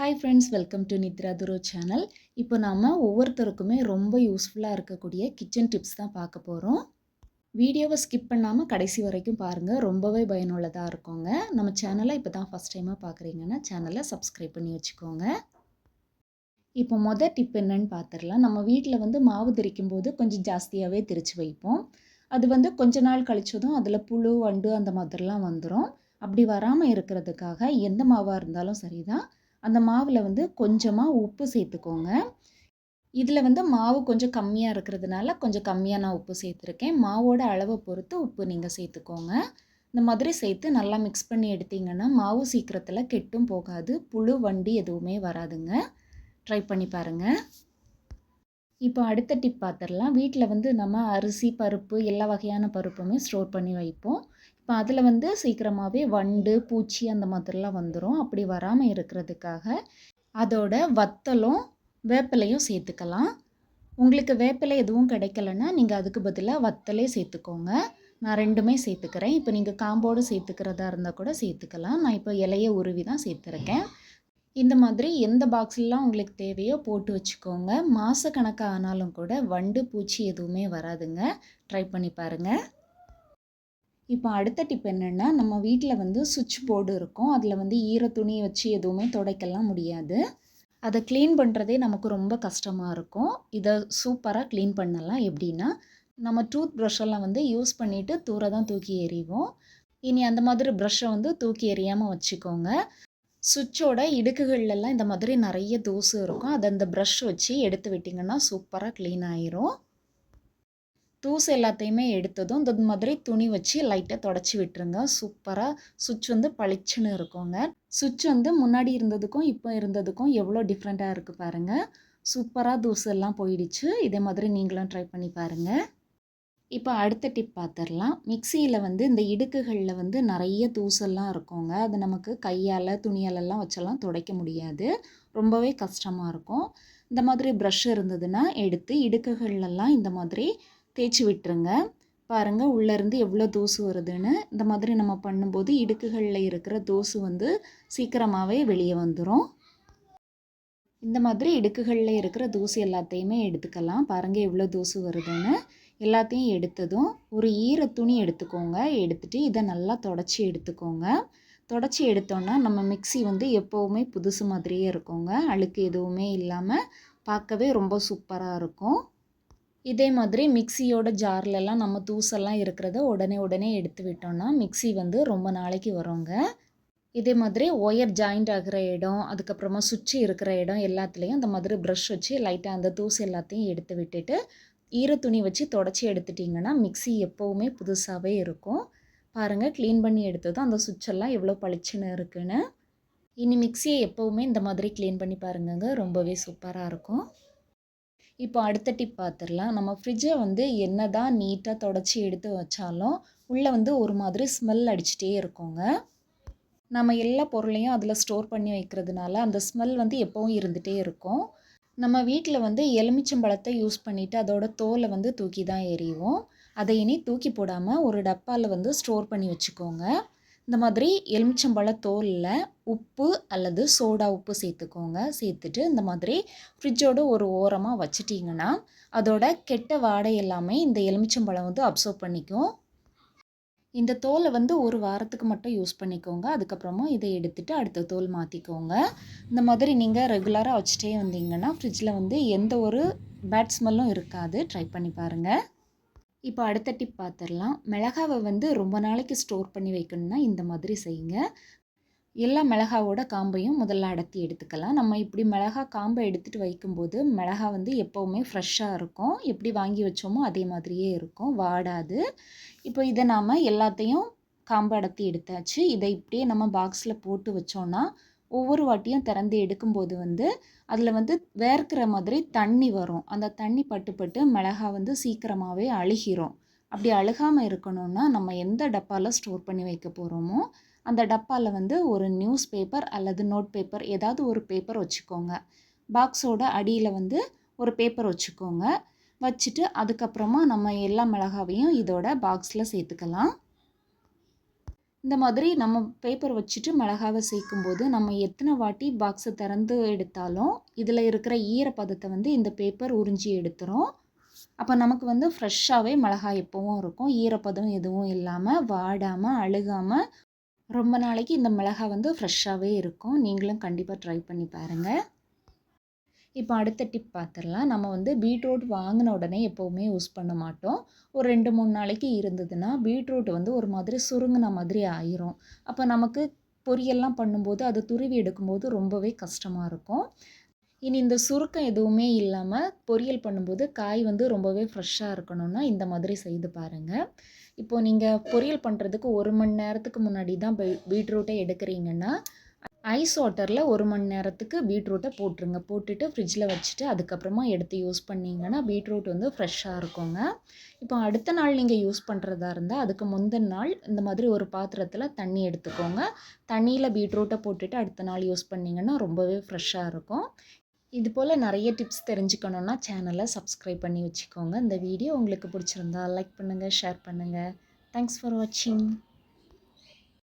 Hi friends welcome to Nithra துரோ channel இப்போ நாம் ஒவ்வொருத்தருக்குமே ரொம்ப யூஸ்ஃபுல்லாக இருக்கக்கூடிய கிச்சன் டிப்ஸ் தான் பார்க்க போகிறோம் வீடியோவை ஸ்கிப் பண்ணாமல் கடைசி வரைக்கும் பாருங்கள் ரொம்பவே பயனுள்ளதாக இருக்குங்க. நம்ம சேனலை இப்போ தான் ஃபஸ்ட் டைமாக பார்க்குறீங்கன்னா சேனலை சப்ஸ்கிரைப் பண்ணி வச்சுக்கோங்க. இப்போ மொதல் டிப் என்னன்னு பார்த்துடலாம் நம்ம வீட்டில் வந்து மாவு திரிக்கும் போது கொஞ்சம் ஜாஸ்தியாகவே திரிச்சு வைப்போம். அது வந்து கொஞ்ச நாள் கழிச்சதும் அதில் புழு வண்டு அந்த மாதிரிலாம் வந்துடும் அப்படி வராமல் இருக்கிறதுக்காக எந்த மாவாக இருந்தாலும் சரி தான் அந்த மாவில் வந்து கொஞ்சமாக உப்பு சேர்த்துக்கோங்க. இதில் வந்து மாவு கொஞ்சம் கம்மியாக இருக்கிறதுனால கொஞ்சம் கம்மியாக நான் உப்பு சேர்த்துருக்கேன். மாவோட அளவை பொறுத்து உப்பு நீங்கள் சேர்த்துக்கோங்க. இந்த மாதிரி சேர்த்து நல்லா மிக்ஸ் பண்ணி எடுத்திங்கன்னா மாவு சீக்கிரத்தில் கெட்டும் போகாது. புழு வண்டி எதுவுமே வராதுங்க. ட்ரை பண்ணி பாருங்கள் இப்போ அடுத்த டிப் பார்த்துடலாம் வீட்டில் வந்து நம்ம அரிசி பருப்பு எல்லா வகையான பருப்புமே ஸ்டோர் பண்ணி வைப்போம். இப்போ அதில் வந்து சீக்கிரமாகவே வண்டு பூச்சி அந்த மாதிரிலாம் வந்துடும் அப்படி வராமல் இருக்கிறதுக்காக அதோட வத்தலும் வேப்பிலையும் சேர்த்துக்கலாம். உங்களுக்கு வேப்பிலை எதுவும் கிடைக்கலன்னா நீங்கள் அதுக்கு பதிலாக வத்தலே சேர்த்துக்கோங்க. நான் ரெண்டுமே சேர்த்துக்கிறேன். இப்போ நீங்கள் காம்போடு சேர்த்துக்கிறதா இருந்தால் கூட சேர்த்துக்கலாம். நான் இப்போ இலையை உருவி தான் சேர்த்துருக்கேன். இந்த மாதிரி எந்த பாக்ஸ்லாம் உங்களுக்கு தேவையோ போட்டு வச்சுக்கோங்க. மாதக்கணக்காக ஆனாலும் கூட வண்டு பூச்சி எதுவுமே வராதுங்க. ட்ரை பண்ணி பாருங்கள் இப்போ அடுத்த டிப் என்னென்னா நம்ம வீட்டில் வந்து சுவிட்ச் போர்டு இருக்கும். அதில் வந்து ஈர துணியை வச்சு எதுவுமே துடைக்கலாம் முடியாது. அதை க்ளீன் பண்ணுறதே நமக்கு ரொம்ப கஷ்டமாக இருக்கும். இதை சூப்பராக க்ளீன் பண்ணலாம். எப்படின்னா நம்ம டூத் ப்ரஷ்ஷெல்லாம் வந்து யூஸ் பண்ணிவிட்டு தூர தான் தூக்கி எறிவோம். இனி அந்த மாதிரி ப்ரஷ்ஷை வந்து தூக்கி எறியாமல் வச்சுக்கோங்க. சுவிட்சோட இடுக்குகள்லாம் இந்த மாதிரி நிறைய தூசு இருக்கும். அதை அந்த ப்ரஷ் வச்சு எடுத்து விட்டிங்கன்னா சூப்பராக க்ளீன் ஆயிரும். தூசு எல்லாத்தையுமே எடுத்ததும் இந்த மாதிரி துணி வச்சு லைட்டாக தொடச்சி விட்டுருங்க. சூப்பராக சுவிட்ச் வந்து பளிச்சுன்னு இருக்குங்க. சுவிட்ச் வந்து முன்னாடி இருந்ததுக்கும் இப்போ இருந்ததுக்கும் எவ்வளோ டிஃப்ரெண்ட்டாக இருக்குது பாருங்கள் சூப்பராக தூசு எல்லாம் போயிடுச்சு. இதே மாதிரி நீங்களும் ட்ரை பண்ணி பாருங்கள் இப்போ அடுத்த டிப் பார்த்துடலாம் மிக்சியில் வந்து இந்த இடுக்குகளில் வந்து நிறைய தூசெல்லாம் இருக்குங்க. அது நமக்கு கையால் துணியாலெல்லாம் வச்செல்லாம் துடைக்க முடியாது. ரொம்பவே கஷ்டமாக இருக்கும். இந்த மாதிரி ப்ரஷ் இருந்ததுன்னா எடுத்து இடுக்குகள்லாம் இந்த மாதிரி தேய்ச்சி விட்டுருங்க. பாருங்கள் உள்ளேருந்து எவ்வளோ தூசு வருதுன்னு. இந்த மாதிரி நம்ம பண்ணும்போது இடுக்குகளில் இருக்கிற தூசு வந்து சீக்கிரமாகவே வெளியே வந்துடும் இந்த மாதிரி இடுக்குகளில் இருக்கிற தூசு எல்லாத்தையுமே எடுத்துக்கலாம். பாருங்கள் எவ்வளோ தூசு வருதுன்னு. எல்லாத்தையும் எடுத்ததும் ஒரு ஈர துணி எடுத்துக்கோங்க. எடுத்துகிட்டு இதை நல்லா தொடச்சி எடுத்துக்கோங்க. தொடச்சி எடுத்தோன்னா நம்ம மிக்சி வந்து எப்போவுமே புதுசு மாதிரியே இருக்குங்க. அழுக்கு எதுவுமே இல்லாமல் பார்க்கவே ரொம்ப சூப்பராக இருக்கும். இதே மாதிரி மிக்சியோட ஜார்லலாம் நம்ம தூசெல்லாம் இருக்கிறத உடனே உடனே எடுத்து விட்டோம்னா மிக்சி வந்து ரொம்ப நாளைக்கு வருங்க. இதே மாதிரி ஒயர் ஜாயிண்ட் ஆகிற இடம் அதுக்கப்புறமா சுவிட்ச் இருக்கிற இடம் எல்லாத்துலேயும் அந்த மாதிரி ப்ரஷ் வச்சு லைட்டாக அந்த தூசு எல்லாத்தையும் எடுத்து விட்டுட்டு ஈர துணி வச்சு தொடச்சி எடுத்துட்டிங்கன்னா மிக்சி எப்போவுமே புதுசாகவே இருக்கும். பாருங்கள் க்ளீன் பண்ணி எடுத்ததும் அந்த சுவிட்செல்லாம் எவ்வளோ பளிச்சுன்னு இருக்குன்னு. இனி மிக்சியை எப்போவுமே இந்த மாதிரி க்ளீன் பண்ணி பாருங்கங்க ரொம்பவே சூப்பராக இருக்கும். இப்போ அடுத்த டிப் பார்த்துடலாம் நம்ம ஃப்ரிட்ஜை வந்து என்ன தான் நீட்டாக தொடச்சி எடுத்து வச்சாலும் உள்ளே வந்து ஒரு மாதிரி ஸ்மெல் அடிச்சிட்டே இருக்கோங்க. நம்ம எல்லா பொருளையும் அதில் ஸ்டோர் பண்ணி வைக்கிறதுனால அந்த ஸ்மெல் வந்து எப்போவும் இருந்துகிட்டே இருக்கும். நம்ம வீட்டில் வந்து எலுமிச்சம்பழத்தை யூஸ் பண்ணிவிட்டு அதோட தோலை வந்து தூக்கி தான் எறிவோம். அதை இனி தூக்கி போடாமல் ஒரு டப்பாவில் வந்து ஸ்டோர் பண்ணி வச்சுக்கோங்க. இந்த மாதிரி எலுமிச்சம்பழ தோலில் உப்பு அல்லது சோடா உப்பு சேர்த்துக்கோங்க. சேர்த்துட்டு இந்த மாதிரி ஃப்ரிட்ஜோட ஒரு ஓரமாக வச்சிட்டிங்கன்னா அதோட கெட்ட வாடை எல்லாமே இந்த எலுமிச்சம்பழம் வந்து அப்சர்வ் பண்ணிக்கும். இந்த தோலை வந்து ஒரு வாரத்துக்கு மட்டும் யூஸ் பண்ணிக்கோங்க. அதுக்கப்புறமா இதை எடுத்துகிட்டு அடுத்த தோல் மாற்றிக்கோங்க இந்த மாதிரி நீங்கள் ரெகுலராக வச்சுட்டே வந்தீங்கன்னா ஃப்ரிட்ஜில் வந்து எந்த ஒரு பேட் ஸ்மெல்லும் இருக்காது. ட்ரை பண்ணி பாருங்கள் இப்போ அடுத்த டிப் பார்த்துடலாம் மிளகாவை வந்து ரொம்ப நாளைக்கு ஸ்டோர் பண்ணி வைக்கணும்னா இந்த மாதிரி செய்யுங்க. எல்லா மிளகாவோட காம்பையும் முதல்ல அடர்த்தி எடுத்துக்கலாம். நம்ம இப்படி மிளகா காம்பை எடுத்துகிட்டு வைக்கும்போது மிளகா வந்து எப்போவுமே ஃப்ரெஷ்ஷாக இருக்கும். எப்படி வாங்கி வச்சோமோ அதே மாதிரியே இருக்கும். வாடாது. இப்போ இதை நாம் எல்லாத்தையும் காம்பை அடர்த்தி எடுத்தாச்சு. இதை இப்படியே நம்ம பாக்ஸில் போட்டு வச்சோன்னா ஒவ்வொரு வாட்டியும் திறந்து எடுக்கும்போது வந்து அதில் வந்து வேர்க்கிற மாதிரி தண்ணி வரும். அந்த தண்ணி பட்டு பட்டு மிளகா வந்து சீக்கிரமாகவே அழுகிரும். அப்படி அழுகாமல் இருக்கணும்னா நம்ம எந்த டப்பாவில் ஸ்டோர் பண்ணி வைக்க போகிறோமோ அந்த டப்பாவில் வந்து ஒரு நியூஸ் பேப்பர் அல்லது நோட் பேப்பர் ஏதாவது ஒரு பேப்பர் வச்சுக்கோங்க. பாக்ஸோட அடியில் வந்து ஒரு பேப்பர் வச்சுக்கோங்க. வச்சுட்டு அதுக்கப்புறமா நம்ம எல்லா மிளகாவையும் இதோட பாக்ஸில் சேர்த்துக்கலாம். இந்த மாதிரி நம்ம பேப்பர் வச்சுட்டு மிளகாவை சேர்க்கும்போது நம்ம எத்தனை வாட்டி பாக்ஸை திறந்து எடுத்தாலும் இதில் இருக்கிற ஈரப்பதத்தை வந்து இந்த பேப்பர் உறிஞ்சி எடுத்துரும். அப்போ நமக்கு வந்து ஃப்ரெஷ்ஷாகவே மிளகாய் எப்போவும் இருக்கும். ஈரப்பதம் எதுவும் இல்லாமல் வாடாமல் அழுகாமல் ரொம்ப நாளைக்கு இந்த மிளகாய் வந்து ஃப்ரெஷ்ஷாகவே இருக்கும். நீங்களும் கண்டிப்பாக ட்ரை பண்ணி பாருங்கள் இப்போ அடுத்த டிப் பார்த்துடலாம் நம்ம வந்து பீட்ரூட் வாங்கின உடனே எப்போவுமே யூஸ் பண்ண மாட்டோம். ஒரு ரெண்டு மூணு நாளைக்கு இருந்ததுன்னா பீட்ரூட் வந்து ஒரு மாதிரி சுருங்கின மாதிரி ஆயிரும். அப்போ நமக்கு பொரியல்லாம் பண்ணும்போது அது துருவி எடுக்கும்போது ரொம்பவே கஷ்டமாக இருக்கும். இனி இந்த சுருக்கம் எதுவுமே இல்லாமல் பொரியல் பண்ணும்போது காய் வந்து ரொம்பவே ஃப்ரெஷ்ஷாக இருக்கணும்னா இந்த மாதிரி செய்து பாருங்கள் இப்போது நீங்கள் பொரியல் பண்ணுறதுக்கு ஒரு மணி நேரத்துக்கு முன்னாடி தான் பீ பீட்ரூட்டை எடுக்கிறீங்கன்னா ஐஸ் வாட்டரில் ஒரு மணி நேரத்துக்கு பீட்ரூட்டை போட்டுருங்க. போட்டுட்டு ஃப்ரிட்ஜில் வச்சுட்டு அதுக்கப்புறமா எடுத்து யூஸ் பண்ணிங்கன்னா பீட்ரூட் வந்து ஃப்ரெஷ்ஷாக இருக்குங்க. இப்போ அடுத்த நாள் நீங்கள் யூஸ் பண்ணுறதா இருந்தால் அதுக்கு முந்தின நாள் இந்த மாதிரி ஒரு பாத்திரத்தில் தண்ணி எடுத்துக்கோங்க. தண்ணியில் பீட்ரூட்டை போட்டுட்டு அடுத்த நாள் யூஸ் பண்ணிங்கன்னா ரொம்பவே ஃப்ரெஷ்ஷாக இருக்கும். இது போல் நிறைய டிப்ஸ் தெரிஞ்சுக்கணுன்னா சேனலை சப்ஸ்கிரைப் பண்ணி வச்சுக்கோங்க. இந்த வீடியோ உங்களுக்கு பிடிச்சிருந்தா லைக் பண்ணுங்கள் ஷேர் பண்ணுங்கள் தேங்க்ஸ் ஃபார் வாட்சிங்